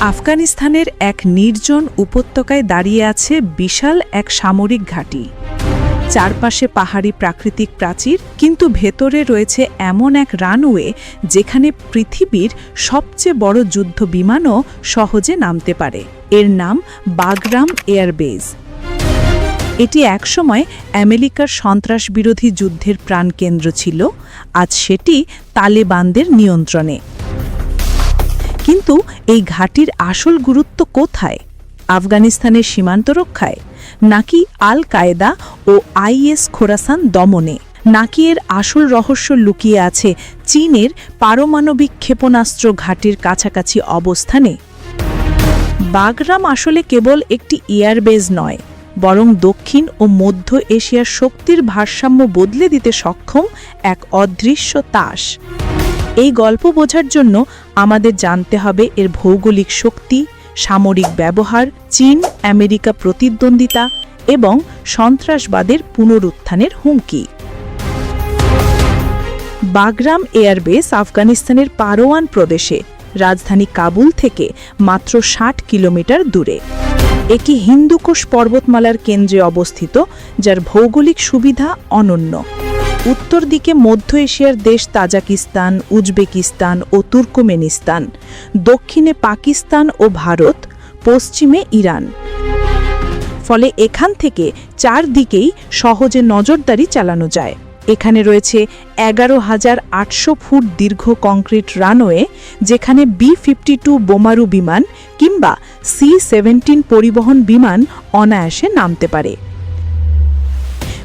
আফগানিস্তানের এক নির্জন উপত্যকায় দাঁড়িয়ে আছে বিশাল এক সামরিক ঘাঁটি। চারপাশে পাহাড়ি প্রাকৃতিক প্রাচীর, কিন্তু ভেতরে রয়েছে এমন এক রানওয়ে যেখানে পৃথিবীর সবচেয়ে বড় যুদ্ধ বিমানও সহজে নামতে পারে। এর নাম বাগরাম এয়ারবেজ এটি একসময় আমেরিকার সন্ত্রাস বিরোধী যুদ্ধের প্রাণকেন্দ্র ছিল। আজ সেটি তালেবানদের নিয়ন্ত্রণে। কিন্তু এই ঘাটির আসল গুরুত্ব কোথায়? আফগানিস্তানের সীমান্ত রক্ষায়? নাকি আল কায়েদা ও আইএস খোরাসান দমনে? নাকি এর আসল রহস্য লুকিয়ে আছে চীনের পারমাণবিক ক্ষেপণাস্ত্র ঘাটির কাছাকাছি অবস্থানে? বাগরাম আসলে কেবল একটি এয়ারবেজ নয়, বরং দক্ষিণ ও মধ্য এশিয়ার শক্তির ভারসাম্য বদলে দিতে সক্ষম এক অদৃশ্য তাস। এই গল্প বোঝার জন্য আমাদের জানতে হবে এর ভৌগোলিক শক্তি, সামরিক ব্যবহার, চীন, আমেরিকা প্রতিদ্বন্দ্বিতা এবং সন্ত্রাসবাদের পুনরুত্থানের হুমকি। বাগরাম এয়ারবেস আফগানিস্তানের পারোয়ান প্রদেশে, রাজধানী কাবুল থেকে মাত্র ষাট কিলোমিটার দূরে। এটি হিন্দুকুশ পর্বতমালার কেন্দ্রে অবস্থিত, যার ভৌগোলিক সুবিধা অনন্য। উত্তর দিকে মধ্য এশিয়ার দেশ তাজাকিস্তান, উজবেকিস্তান ও তুর্কমেনিস্তান, দক্ষিণে পাকিস্তান ও ভারত, পশ্চিমে ইরান। ফলে এখান থেকে চারদিকেই সহজে নজরদারি চালানো যায়। এখানে রয়েছে এগারো হাজার আটশো ফুট দীর্ঘ কংক্রিট রানওয়ে, যেখানে বি ফিফটি টু বোমারু বিমান কিংবা সি সেভেন্টিন পরিবহন বিমান অনায়াসে নামতে পারে।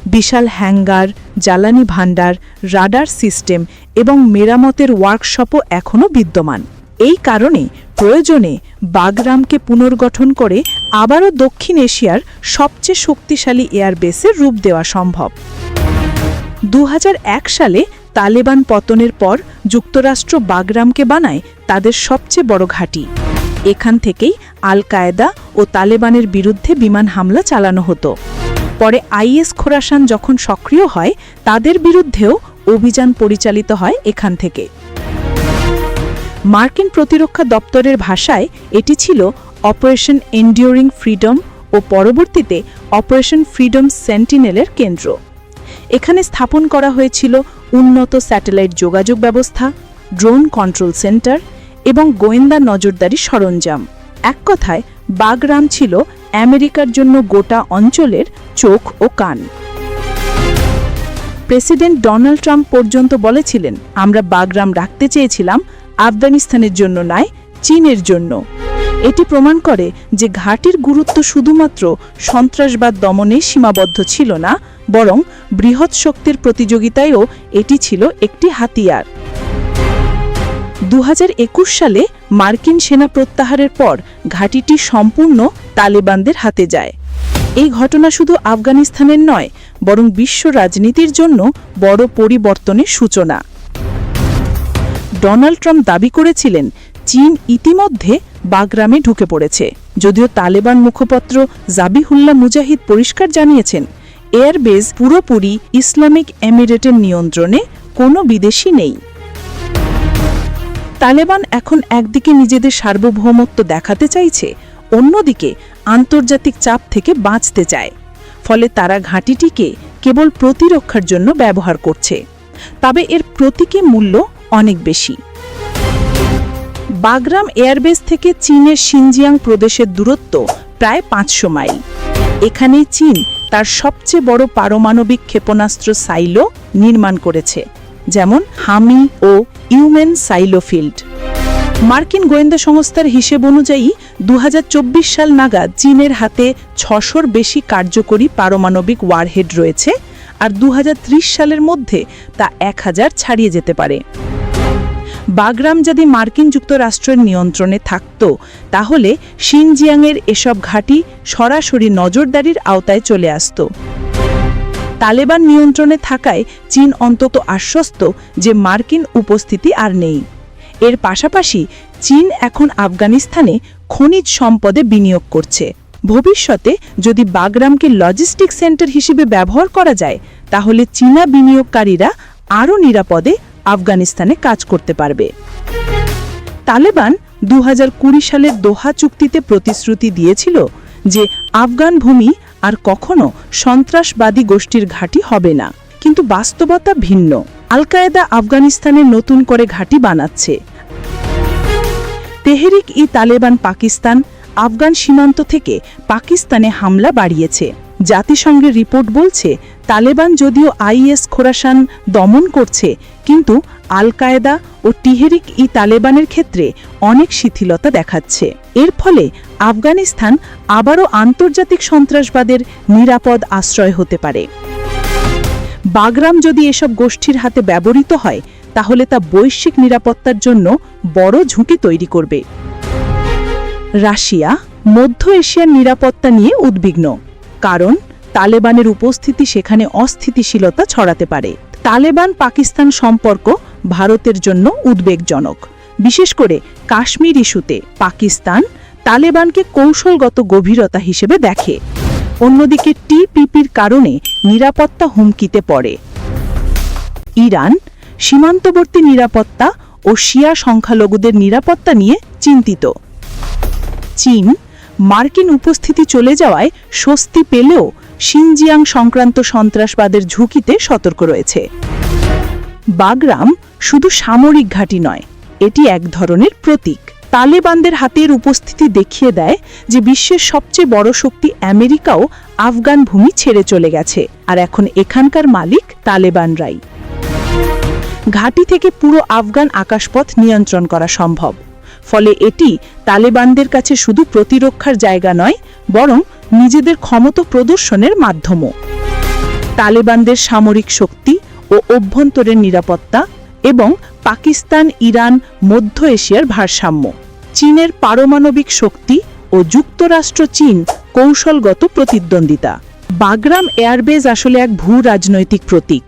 বিশাল হ্যাঙ্গার, জ্বালানি ভাণ্ডার, রাডার সিস্টেম এবং মেরামতের ওয়ার্কশপও এখনও বিদ্যমান। এই কারণে প্রয়োজনে বাগরামকে পুনর্গঠন করে আবারও দক্ষিণ এশিয়ার সবচেয়ে শক্তিশালী এয়ারবেসের রূপ দেওয়া সম্ভব। দু হাজার এক সালে তালেবান পতনের পর যুক্তরাষ্ট্র বাগরামকে বানায় তাদের সবচেয়ে বড় ঘাঁটি। এখান থেকেই আল কায়েদা ও তালেবানের বিরুদ্ধে বিমান হামলা চালানো হতো। পরে আইএস খোরাসান যখন সক্রিয় হয়, তাদের বিরুদ্ধেও অভিযান পরিচালিত হয় এখান থেকে। মার্কিন প্রতিরক্ষা দপ্তরের ভাষায় এটি ছিল অপারেশন এন্ডিওরিং ফ্রিডম ও পরবর্তীতে অপারেশন ফ্রিডম সেন্টিনেলের কেন্দ্র। এখানে স্থাপন করা হয়েছিল উন্নত স্যাটেলাইট যোগাযোগ ব্যবস্থা, ড্রোন কন্ট্রোল সেন্টার এবং গোয়েন্দা নজরদারি সরঞ্জাম। এক কথায়, বাগরাম ছিল আমেরিকার জন্য গোটা অঞ্চলের চোখ ও কান। প্রেসিডেন্ট ডোনাল্ড ট্রাম্প পর্যন্ত বলেছিলেন, আমরা বাগরাম রাখতে চেয়েছিলাম, আফগানিস্তানের জন্য নয়, চীনের জন্য। এটি প্রমাণ করে যে ঘাটির গুরুত্ব শুধুমাত্র সন্ত্রাসবাদ দমনে সীমাবদ্ধ ছিল না, বরং বৃহৎ শক্তির প্রতিযোগিতায়ও এটি ছিল একটি হাতিয়ার। দু হাজার একুশ সালে মার্কিন সেনা প্রত্যাহারের পর ঘাঁটিটি সম্পূর্ণ তালেবানদের হাতে যায়। এই ঘটনা শুধু আফগানিস্তানের নয়, বরং বিশ্ব রাজনীতির জন্য বড় পরিবর্তনের সূচনা। ডোনাল্ড ট্রাম্প দাবি করেছিলেন, চীন ইতিমধ্যে বাগরামে ঢুকে পড়েছে। যদিও তালেবান মুখপাত্র জাবিহুল্লাহ মুজাহিদ পরিষ্কার জানিয়েছেন, এয়ারবেজ পুরোপুরি ইসলামিক এমিরেটের নিয়ন্ত্রণে, কোনো বিদেশি নেই। তালেবান এখন একদিকে নিজেদের সার্বভৌমত্ব দেখাতে চাইছে, অন্যদিকে আন্তর্জাতিক চাপ থেকে বাঁচতে চায়। ফলে তারা ঘাঁটিটিকে কেবল প্রতিরক্ষার জন্য ব্যবহার করছে। তবে এর প্রতীকী মূল্য অনেক বেশি। বাগরাম এয়ারবেস থেকে চীনের সিনজিয়াং প্রদেশের দূরত্ব প্রায় পাঁচশো মাইল। এখানেই চীন তার সবচেয়ে বড় পারমাণবিক ক্ষেপণাস্ত্র সাইলো নির্মাণ করেছে, যেমন হামি ও ইউমেন সাইলোফিল্ড মার্কিন গোয়েন্দা সংস্থার হিসেব অনুযায়ী দু হাজার চব্বিশ সাল নাগাদ চীনের হাতে ছশোর বেশি কার্যকরী পারমাণবিক ওয়ারহেড রয়েছে আর দু হাজার ত্রিশ সালের মধ্যে তা এক হাজার ছাড়িয়ে যেতে পারে। বাগরাম যদি মার্কিন যুক্তরাষ্ট্রের নিয়ন্ত্রণে থাকত, তাহলে শিনজিয়াংয়ের এসব ঘাঁটি সরাসরি নজরদারির আওতায় চলে আসত। তালেবান নিয়ন্ত্রণে থাকায় চীন অন্তত আশ্বস্ত যে মার্কিন উপস্থিতি আর নেই। এর পাশাপাশি চীন এখন আফগানিস্তানে খনিজ সম্পদে বিনিয়োগ করছে। ভবিষ্যতে যদি বাগরামকে লজিস্টিক সেন্টার হিসেবে ব্যবহার করা যায়, তাহলে চীনা বিনিয়োগকারীরা আরও নিরাপদে আফগানিস্তানে কাজ করতে পারবে। তালেবান দু সালের দোহা চুক্তিতে প্রতিশ্রুতি দিয়েছিল যে আফগান ভূমি আর কখনো সন্ত্রাসবাদী গোষ্ঠীর ঘাঁটি হবে না। কিন্তু বাস্তবতা ভিন্ন। আল কায়েদা আফগানিস্তানে নতুন করে ঘাঁটি বানাচ্ছে। তেহরিক ই তালেবান পাকিস্তান, আফগান সীমান্ত থেকে পাকিস্তানে হামলা বাড়িয়েছে। জাতিসংঘের রিপোর্ট বলছে, তালেবান যদিও আইএস খোরাসান দমন করছে, কিন্তু আল কায়েদা ও টিহেরিক ই তালেবানের ক্ষেত্রে অনেক শিথিলতা দেখাচ্ছে। এর ফলে আফগানিস্তান আবারও আন্তর্জাতিক সন্ত্রাসবাদের নিরাপদ আশ্রয় হতে পারে। বাগরাম যদি এসব গোষ্ঠীর হাতে ব্যবহৃত হয়, তাহলে তা বৈশ্বিক নিরাপত্তার জন্য বড় ঝুঁকি তৈরি করবে। রাশিয়া, মধ্য এশিয়ার নিরাপত্তা নিয়ে উদ্বিগ্ন। কারণ তালেবানের উপস্থিতি সেখানে অস্থিতিশীলতা ছড়াতে পারে। তালেবান পাকিস্তান সম্পর্ক ভারতের জন্য উদ্বেগজনক। বিশেষ করে কাশ্মীর ইস্যুতে পাকিস্তান তালেবানকে কৌশলগত গভীরতা হিসেবে দেখে। অন্যদিকে টিপিপির কারণে নিরাপত্তা হুমকিতে পড়ে। ইরান সীমান্তবর্তী নিরাপত্তা ও শিয়া সংখ্যালঘুদের নিরাপত্তা নিয়ে চিন্তিত। চীন মার্কিন উপস্থিতি চলে যাওয়ায় স্বস্তি পেলেও সিনজিয়াং সংক্রান্ত সন্ত্রাসবাদের ঝুঁকিতে সতর্ক রয়েছে। বাগরাম শুধু সামরিক ঘাঁটি নয়, এটি এক ধরনের প্রতীক। তালেবানদের হাতের উপস্থিতি দেখিয়ে দেয় যে বিশ্বের সবচেয়ে বড় শক্তি আমেরিকাও আফগান ভূমি ছেড়ে চলে গেছে, আর এখন এখানকার মালিক তালেবানরাই। ঘাঁটি থেকে পুরো আফগান আকাশপথ নিয়ন্ত্রণ করা সম্ভব। ফলে এটি তালেবানদের কাছে শুধু প্রতিরক্ষার জায়গা নয়, বরং নিজেদের ক্ষমতা প্রদর্শনের মাধ্যমও। তালেবানদের সামরিক শক্তি ও অভ্যন্তরের নিরাপত্তা এবং পাকিস্তান, ইরান, মধ্য এশিয়ার ভারসাম্য। চীনের পারমাণবিক শক্তি ও যুক্তরাষ্ট্র চীন কৌশলগত প্রতিদ্বন্দ্বিতা। বাগরাম এয়ারবেজ আসলে এক ভূ রাজনৈতিক প্রতীক।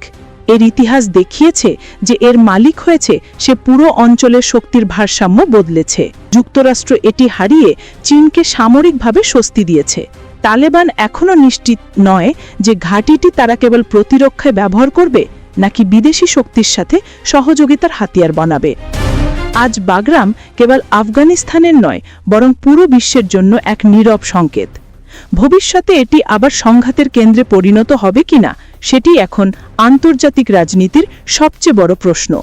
এর ইতিহাস দেখিয়েছে যে এর মালিক হয়েছে সে পুরো অঞ্চলের শক্তির ভারসাম্য বদলেছে। যুক্তরাষ্ট্র এটি হারিয়ে চীনকে সামরিকভাবে স্বস্তি দিয়েছে। তালেবান এখনও নিশ্চিত নয় যে ঘাঁটিটি তারা কেবল প্রতিরক্ষায় ব্যবহার করবে নাকি বিদেশি শক্তির সাথে সহযোগিতার হাতিয়ার বানাবে। আজ বাগরাম কেবল আফগানিস্তানের নয়, বরং পুরো বিশ্বের জন্য এক নীরব সংকেত। ভবিষ্যতে এটি আবার সংঘাতের কেন্দ্রে পরিণত হবে কিনা সেটি এখন আন্তর্জাতিক রাজনীতির সবচেয়ে বড় প্রশ্ন।